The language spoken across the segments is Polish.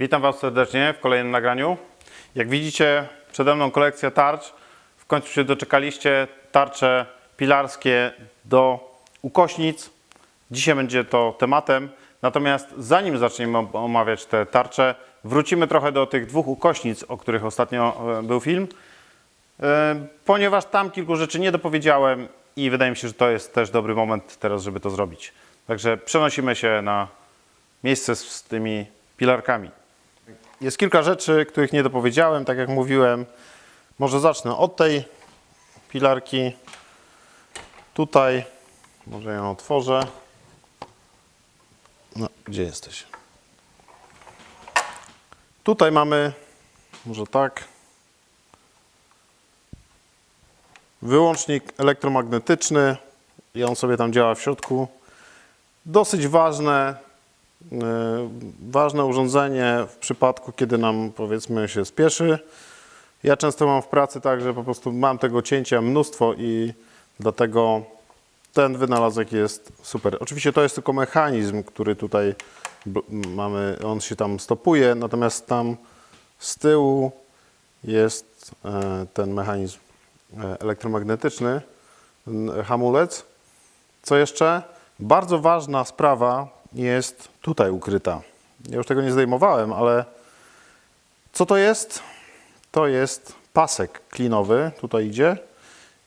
Witam Was serdecznie w kolejnym nagraniu. Jak widzicie, przede mną kolekcja tarcz. W końcu się doczekaliście. Tarcze pilarskie do ukośnic. Dzisiaj będzie to tematem. Natomiast zanim zaczniemy om- omawiać te tarcze, wrócimy trochę do tych dwóch ukośnic, o których ostatnio e, był film. E, Ponieważ tam kilku rzeczy nie dopowiedziałem i wydaje mi się, że to jest też dobry moment teraz, żeby to zrobić. Także przenosimy się na miejsce z tymi pilarkami. Jest kilka rzeczy, których nie dopowiedziałem, tak jak mówiłem. Może zacznę od tej pilarki. Tutaj, może ją otworzę. No, gdzie jesteś? Tutaj mamy, może tak, wyłącznik elektromagnetyczny i on sobie tam działa w środku. Dosyć ważne, ważne urządzenie w przypadku, kiedy nam powiedzmy się spieszy. Ja często mam w pracy tak, że po prostu mam tego cięcia mnóstwo i dlatego ten wynalazek jest super. Oczywiście to jest tylko mechanizm, który tutaj mamy, on się tam stopuje, natomiast tam z tyłu jest e, ten mechanizm e, elektromagnetyczny, hamulec. Co jeszcze? Bardzo ważna sprawa jest tutaj ukryta. Ja już tego nie zdejmowałem, ale co to jest? To jest pasek klinowy, tutaj idzie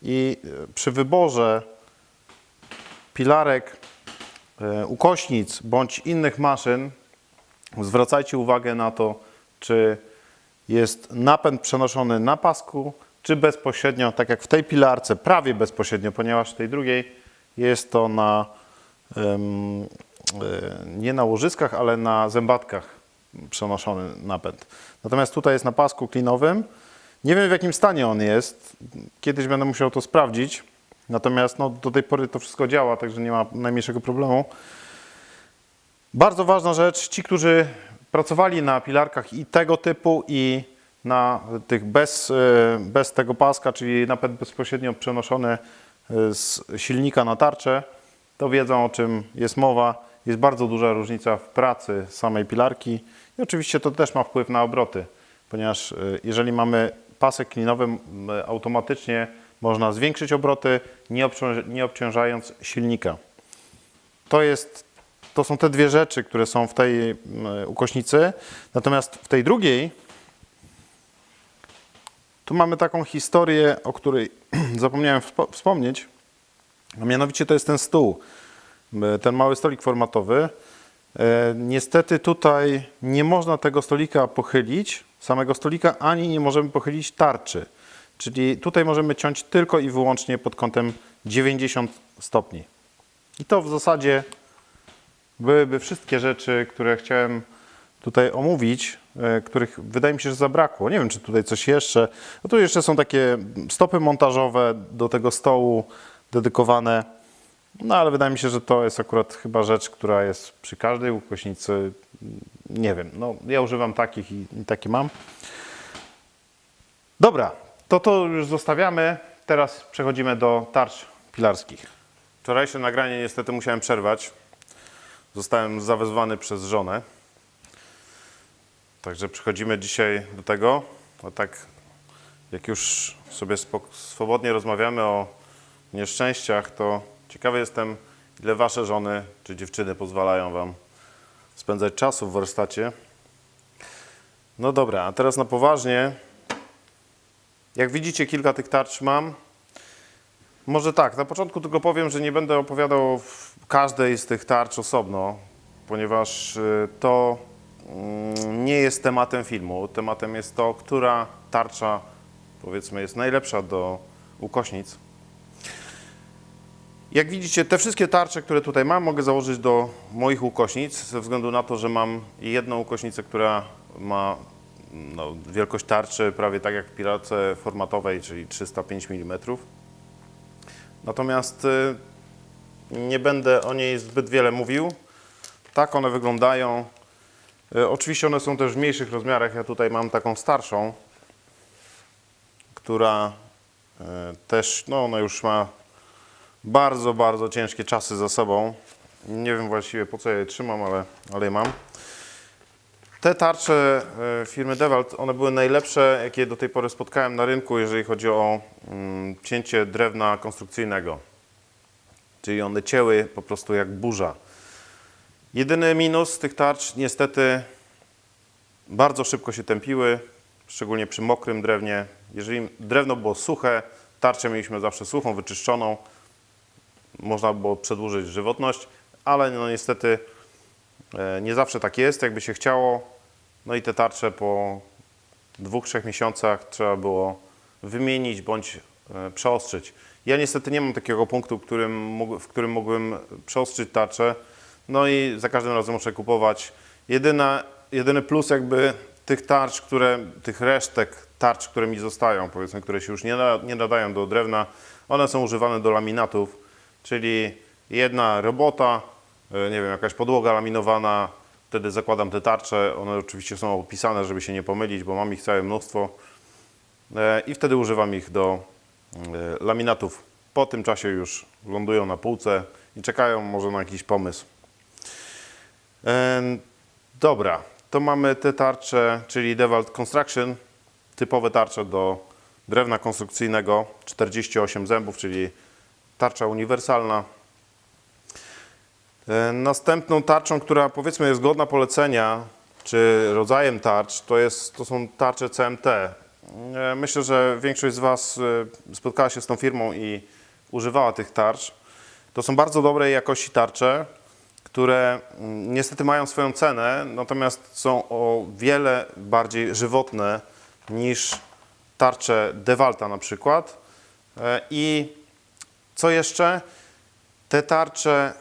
i e, przy wyborze pilarek, e, ukośnic bądź innych maszyn zwracajcie uwagę na to, czy jest napęd przenoszony na pasku, czy bezpośrednio, tak jak w tej pilarce, prawie bezpośrednio, ponieważ w tej drugiej jest to na e, nie na łożyskach, ale na zębatkach przenoszony napęd. Natomiast tutaj jest na pasku klinowym. Nie wiem w jakim stanie on jest. Kiedyś będę musiał to sprawdzić. Natomiast no, do tej pory to wszystko działa, także nie ma najmniejszego problemu. Bardzo ważna rzecz, ci, którzy pracowali na pilarkach i tego typu, i na tych bez, e, bez tego paska, czyli napęd bezpośrednio przenoszony e, z silnika na tarczę, to wiedzą o czym jest mowa. Jest bardzo duża różnica w pracy samej pilarki i oczywiście to też ma wpływ na obroty, ponieważ e, jeżeli mamy pasek klinowy, automatycznie można zwiększyć obroty, nie, nie obciążając silnika. To, jest, to są te dwie rzeczy, które są w tej ukośnicy. Natomiast w tej drugiej, tu mamy taką historię, o której zapomniałem wspo- wspomnieć. A mianowicie to jest ten stół, ten mały stolik formatowy. E, Niestety tutaj nie można tego stolika pochylić, samego stolika, ani nie możemy pochylić tarczy. Czyli tutaj możemy ciąć tylko i wyłącznie pod kątem 90 stopni. I to w zasadzie byłyby wszystkie rzeczy, które chciałem tutaj omówić, e, których wydaje mi się, że zabrakło. Nie wiem, czy tutaj coś jeszcze. No tu jeszcze są takie stopy montażowe do tego stołu dedykowane. No ale wydaje mi się, że to jest akurat chyba rzecz, która jest przy każdej ukośnicy. Nie wiem, no ja używam takich i, i takie mam. Dobra, to to już zostawiamy. Teraz przechodzimy do tarcz pilarskich. Wczorajsze nagranie niestety musiałem przerwać. Zostałem zawezwany przez żonę. Także przechodzimy dzisiaj do tego. No tak, jak już sobie swobodnie rozmawiamy o nieszczęściach, to ciekawy jestem, ile wasze żony czy dziewczyny pozwalają wam spędzać czasu w warsztacie. No dobra, a teraz na poważnie. Jak widzicie, kilka tych tarcz mam. Może tak, na początku tylko powiem, że nie będę opowiadał każdej z tych tarcz osobno, ponieważ y, to mm, nie jest tematem filmu. Tematem jest to, która tarcza, powiedzmy, jest najlepsza do ukośnic. Jak widzicie, te wszystkie tarcze, które tutaj mam, mogę założyć do moich ukośnic, ze względu na to, że mam jedną ukośnicę, która ma no, wielkość tarczy prawie tak jak w pilarce formatowej, czyli 305 mm. Natomiast y, nie będę o niej zbyt wiele mówił. Tak one wyglądają. Y, Oczywiście one są też w mniejszych rozmiarach. Ja tutaj mam taką starszą, która y, też, no ona już ma bardzo, bardzo ciężkie czasy za sobą. Nie wiem właściwie po co je trzymam, ale, ale je mam. Te tarcze e, firmy Dewalt, one były najlepsze, jakie do tej pory spotkałem na rynku, jeżeli chodzi o mm, cięcie drewna konstrukcyjnego. Czyli one cięły po prostu jak burza. Jedyny minus tych tarcz, niestety, bardzo szybko się tępiły, szczególnie przy mokrym drewnie. Jeżeli drewno było suche, tarczę mieliśmy zawsze suchą, wyczyszczoną. Można było przedłużyć żywotność, ale no niestety e, nie zawsze tak jest, jakby się chciało. No i te tarcze po dwóch, trzech miesiącach trzeba było wymienić bądź e, przeostrzyć. Ja niestety nie mam takiego punktu, w którym, mógłbym przeostrzyć tarczę. No i za każdym razem muszę kupować. Jedyna, jedyny plus jakby tych tarcz, które, tych resztek tarcz, które mi zostają, powiedzmy, które się już nie, nie nadają do drewna, one są używane do laminatów, czyli jedna robota, e, nie wiem, jakaś podłoga laminowana, wtedy zakładam te tarcze, one oczywiście są opisane, żeby się nie pomylić, bo mam ich całe mnóstwo E, i wtedy używam ich do e, laminatów. Po tym czasie już lądują na półce i czekają może na jakiś pomysł. Dobra, to mamy te tarcze, czyli Dewalt Construction, typowe tarcze do drewna konstrukcyjnego, 48 zębów, czyli tarcza uniwersalna. E, Następną tarczą, która powiedzmy jest godna polecenia, czy rodzajem tarcz, to, jest, to są tarcze CMT. E, Myślę, że większość z Was e, spotkała się z tą firmą i używała tych tarcz. To są bardzo dobrej jakości tarcze, które mm, niestety mają swoją cenę, natomiast są o wiele bardziej żywotne niż tarcze Dewalta na przykład. I co jeszcze? Te tarcze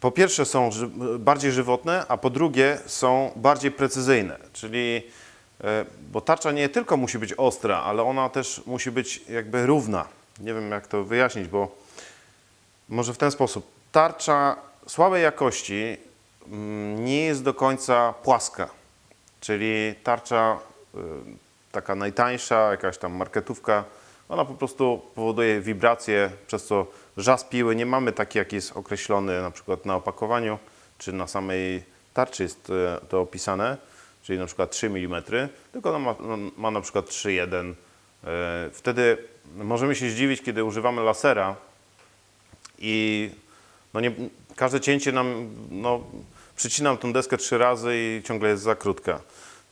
po pierwsze są bardziej żywotne, a po drugie są bardziej precyzyjne, czyli e, bo tarcza nie tylko musi być ostra, ale ona też musi być jakby równa. Nie wiem jak to wyjaśnić, bo może w ten sposób. Tarcza słabej jakości mm, nie jest do końca płaska, czyli tarcza y, taka najtańsza, jakaś tam marketówka, ona po prostu powoduje wibracje, przez co żas piły nie mamy taki, jaki jest określony na przykład na opakowaniu, czy na samej tarczy jest e, to opisane, czyli na przykład 3 mm, tylko ona ma, no, ma na przykład 3,1. E, Wtedy możemy się zdziwić, kiedy używamy lasera i no nie, każde cięcie nam, no, przycinam tą deskę trzy razy i ciągle jest za krótka.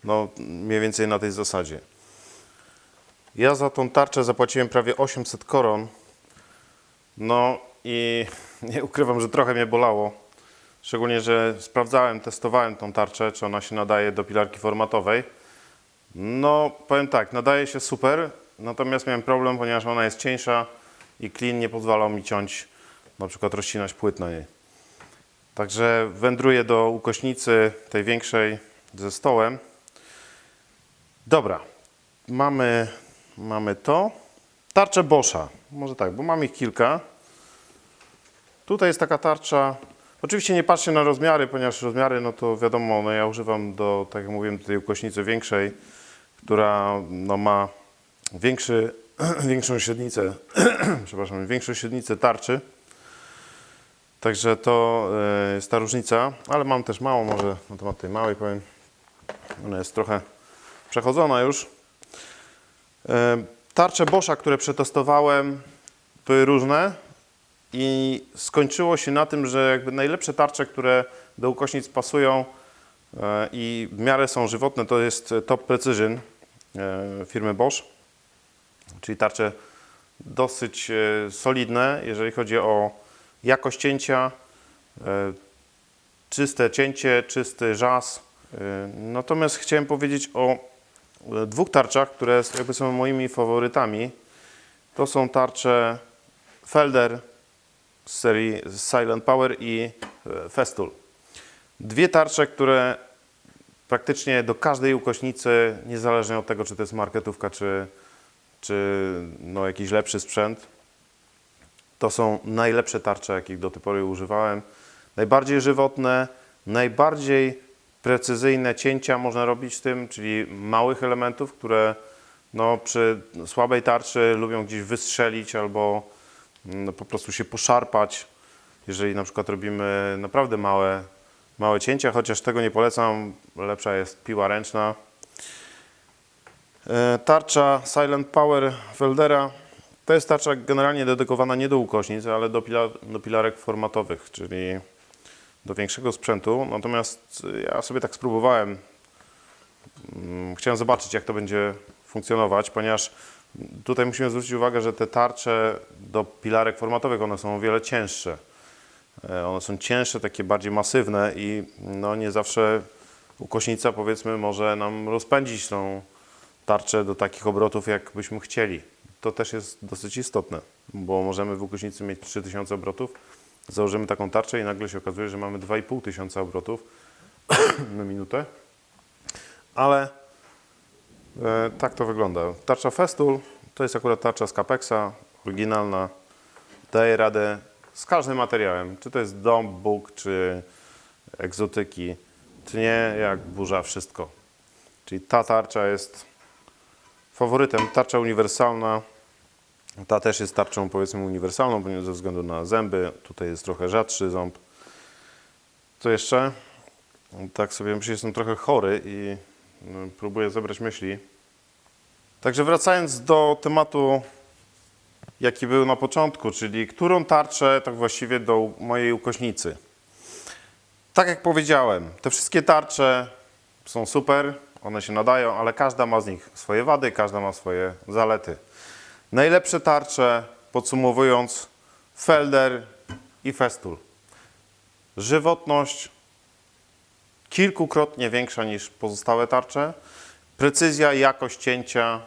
No, mniej więcej na tej zasadzie. Ja za tą tarczę zapłaciłem prawie 800 koron. No i nie ukrywam, że trochę mnie bolało. Szczególnie, że sprawdzałem, testowałem tą tarczę, czy ona się nadaje do pilarki formatowej. No, powiem tak, nadaje się super, natomiast miałem problem, ponieważ ona jest cieńsza i klin nie pozwalał mi ciąć, na przykład rozcinać płyt na niej. Także wędruję do ukośnicy tej większej ze stołem. Dobra, mamy, mamy to. Tarczę Boscha. Może tak, bo mam ich kilka. Tutaj jest taka tarcza. Oczywiście nie patrzcie na rozmiary, ponieważ rozmiary, no to wiadomo, no ja używam do, tak jak mówiłem, tej ukośnicy większej, która no ma większy, większą średnicę, przepraszam, większą średnicę tarczy. Także to e, jest ta różnica, ale mam też małą, może na temat tej małej powiem. Ona jest trochę przechodzona już. E, Tarcze Boscha, które przetestowałem, były różne i skończyło się na tym, że jakby najlepsze tarcze, które do ukośnic pasują e, i w miarę są żywotne, to jest Top Precision e, firmy Bosch, czyli tarcze dosyć solidne, jeżeli chodzi o jakość cięcia, czyste cięcie, czysty żas. Natomiast chciałem powiedzieć o dwóch tarczach, które jakby są moimi faworytami. To są tarcze Felder z serii Silent Power i e, Festool. Dwie tarcze, które praktycznie do każdej ukośnicy, niezależnie od tego, czy to jest marketówka, czy, czy no jakiś lepszy sprzęt, to są najlepsze tarcze, jakich do tej pory używałem. Najbardziej żywotne, najbardziej precyzyjne cięcia można robić tym, czyli małych elementów, które no, przy słabej tarczy lubią gdzieś wystrzelić albo no, po prostu się poszarpać. Jeżeli na przykład robimy naprawdę małe małe cięcia, chociaż tego nie polecam. Lepsza jest piła ręczna. E, Tarcza Silent Power Weldera to jest tarcza generalnie dedykowana nie do ukośnic, ale do, do pilarek formatowych, czyli do większego sprzętu. Natomiast ja sobie tak spróbowałem. Mm, Chciałem zobaczyć, jak to będzie funkcjonować, ponieważ tutaj musimy zwrócić uwagę, że te tarcze do pilarek formatowych one są o wiele cięższe. E, One są cięższe, takie bardziej masywne i no nie zawsze ukośnica powiedzmy może nam rozpędzić tą tarczę do takich obrotów, jak byśmy chcieli. To też jest dosyć istotne, bo możemy w ukośnicy mieć 3000 obrotów, założymy taką tarczę i nagle się okazuje, że mamy 2500 obrotów na minutę. Ale e, tak to wygląda. Tarcza Festool to jest akurat tarcza z Capexa, oryginalna. Daje radę z każdym materiałem, czy to jest dom, bóg, czy egzotyki. Tnie jak burza wszystko. Czyli ta tarcza jest faworytem. Tarcza uniwersalna. Ta też jest tarczą powiedzmy uniwersalną, ze względu na zęby. Tutaj jest trochę rzadszy ząb. Co jeszcze? Tak sobie myślę, jestem trochę chory i no, próbuję zebrać myśli. Także wracając do tematu, jaki był na początku, czyli którą tarczę tak właściwie do mojej ukośnicy. Tak jak powiedziałem, te wszystkie tarcze są super, one się nadają, ale każda ma z nich swoje wady, każda ma swoje zalety. Najlepsze tarcze, podsumowując, Felder i Festool. Żywotność kilkukrotnie większa niż pozostałe tarcze. Precyzja i jakość cięcia,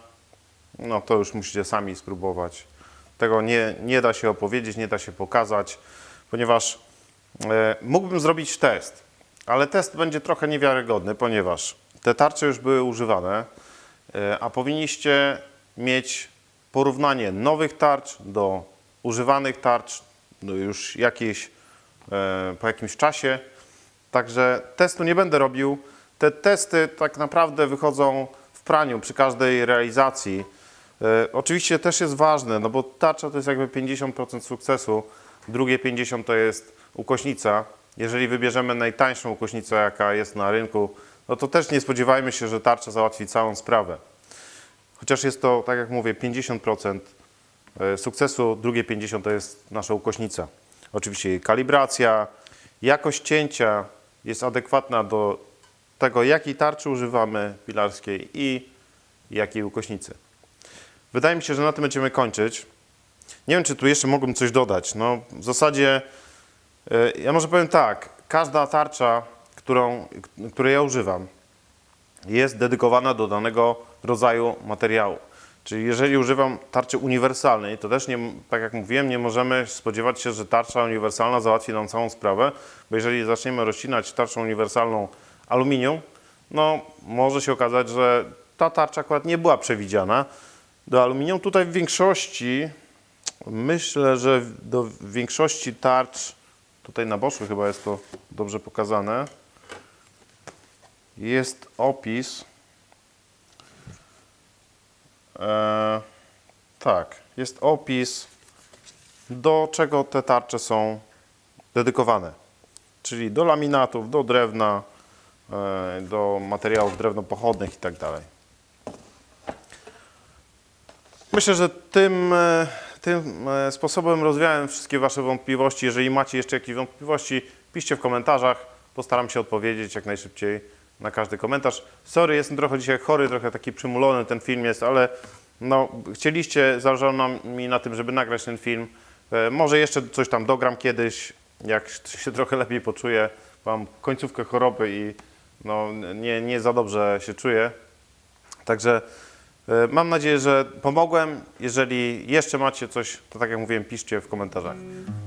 no to już musicie sami spróbować. Tego nie, nie da się opowiedzieć, nie da się pokazać, ponieważ e, mógłbym zrobić test, ale test będzie trochę niewiarygodny, ponieważ te tarcze już były używane, e, a powinniście mieć porównanie nowych tarcz do używanych tarcz już jakieś, e, po jakimś czasie. Także testu nie będę robił. Te testy tak naprawdę wychodzą w praniu przy każdej realizacji. E, oczywiście też jest ważne, no bo tarcza to jest jakby 50% sukcesu, drugie 50% to jest ukośnica. Jeżeli wybierzemy najtańszą ukośnicę, jaka jest na rynku, no to też nie spodziewajmy się, że tarcza załatwi całą sprawę. Chociaż jest to, tak jak mówię, 50% e, sukcesu, drugie 50% to jest nasza ukośnica. Oczywiście kalibracja, jakość cięcia jest adekwatna do tego, jakiej tarczy używamy pilarskiej i jakiej ukośnicy. Wydaje mi się, że na tym będziemy kończyć. Nie wiem, czy tu jeszcze mogłem coś dodać. No, w zasadzie, e, ja może powiem tak, każda tarcza, którą, której ja używam, jest dedykowana do danego rodzaju materiału. Czyli jeżeli używam tarczy uniwersalnej, to też, nie, tak jak mówiłem, nie możemy spodziewać się, że tarcza uniwersalna załatwi nam całą sprawę, bo jeżeli zaczniemy rozcinać tarczą uniwersalną aluminium, no może się okazać, że ta tarcza akurat nie była przewidziana do aluminium. Tutaj w większości, myślę, że do większości tarcz, tutaj na boczku chyba jest to dobrze pokazane, jest opis. E, tak, jest opis, do czego te tarcze są dedykowane. Czyli do laminatów, do drewna, e, do materiałów drewnopochodnych i tak dalej. Myślę, że tym, e, tym e, sposobem rozwiałem wszystkie Wasze wątpliwości. Jeżeli macie jeszcze jakieś wątpliwości, piszcie w komentarzach. Postaram się odpowiedzieć jak najszybciej na każdy komentarz. Sorry, jestem trochę dzisiaj chory, trochę taki przymulony ten film jest, ale no, chcieliście, zależało nam mi na tym, żeby nagrać ten film. E, Może jeszcze coś tam dogram kiedyś, jak się trochę lepiej poczuję. Mam końcówkę choroby i no, nie, nie za dobrze się czuję. Także e, mam nadzieję, że pomogłem. Jeżeli jeszcze macie coś, to tak jak mówiłem, piszcie w komentarzach.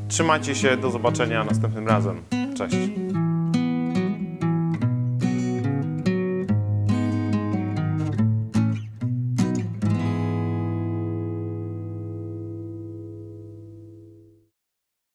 Trzymajcie się, do zobaczenia następnym razem. Cześć.